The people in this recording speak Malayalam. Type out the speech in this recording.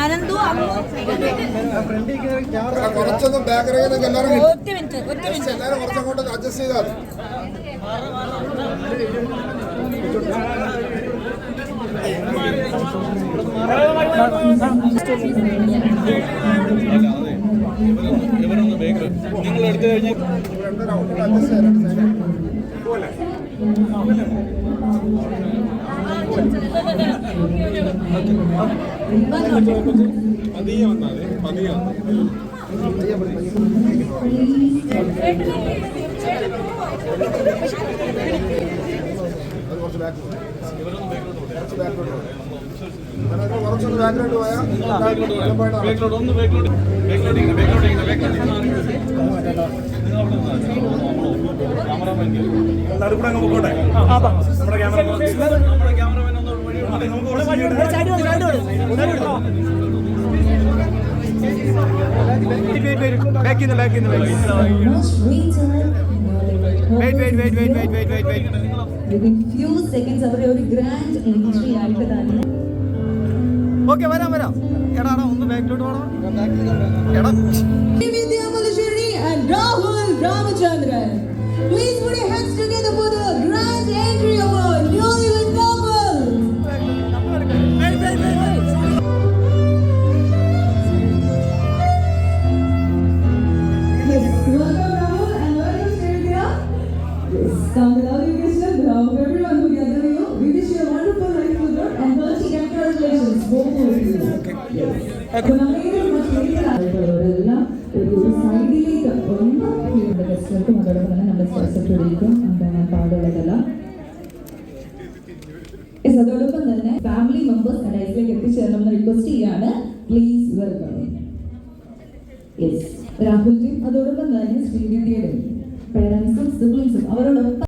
അനന്തു കുറച്ചൊന്ന് ബാക്കറിയിൽ നിന്നൊക്കെ എല്ലാവരും. ഒറ്റ മിനിറ്റ് ഒറ്റ മിനിറ്റ് എല്ലാവരും കുറച്ചങ്ങോട്ട് അഡ്ജസ്റ്റ് ചെയ്താൽ മതി. ഇവരൊന്ന് ബേക്കർ നിങ്ങൾ എടുത്തു കഴിഞ്ഞാൽ പതിയെ വന്നാലേ പതിയെ കുറച്ച് ബാക്കിലോട്ട് പോയാൽ ഒന്ന് ബേക്കിലോട്ട് ബേക്കിലോട്ട് ബേക്കിലോട്ട് ബേക്കിലോട്ട് ക്യാമറമാൻ നടുക്കൂടെ അങ്ങ് നമ്മുടെ ക്യാമറ നമ്മുടെ ക്യാമറമാൻ ഒന്ന് വഴി വെയിറ്റ് വെയിറ്റ് കുറച്ച് വിതിൻ ഫ്യൂ സെക്കൻഡ്സ് അവരെ ഒരു ഗ്രാൻഡ് എൻട്രി ആയിട്ട് തന്നെ ഓക്കെ വരാം വരാം. എടാ ഒന്ന് ബാക്കിലോട്ട് പോണം എടാ. Vidya Malashwari and Rahul Ramachandran. Please put your hands together for the grand entry of our newlywed couple. Hey, hey, hey, hey. Come with all your Krishna, with all everyone who gathered here. We wish you a wonderful life with God and hearty congratulations. Both of you. Okay. Yes. Okay. ഗസ്റ്റുകൾക്കും അതോടൊപ്പം തന്നെ നമ്മുടെ സെക്രട്ടറിക്കും ഞാൻ പാടുള്ളതെല്ലാം. അതോടൊപ്പം തന്നെ ഫാമിലി മെമ്പേഴ്സ് ഡൈസിലേക്ക് എത്തിച്ചേരണം എന്ന് റിക്വസ്റ്റ് ചെയ്യാണ് പ്ലീസ് വെൽക്കം യെസ് രാഹുൽജിയും അതോടൊപ്പം തന്നെ ശ്രീവിദ്യയുടെയും പേരൻസും സിബ്ലിങ്സും അവരോടൊപ്പം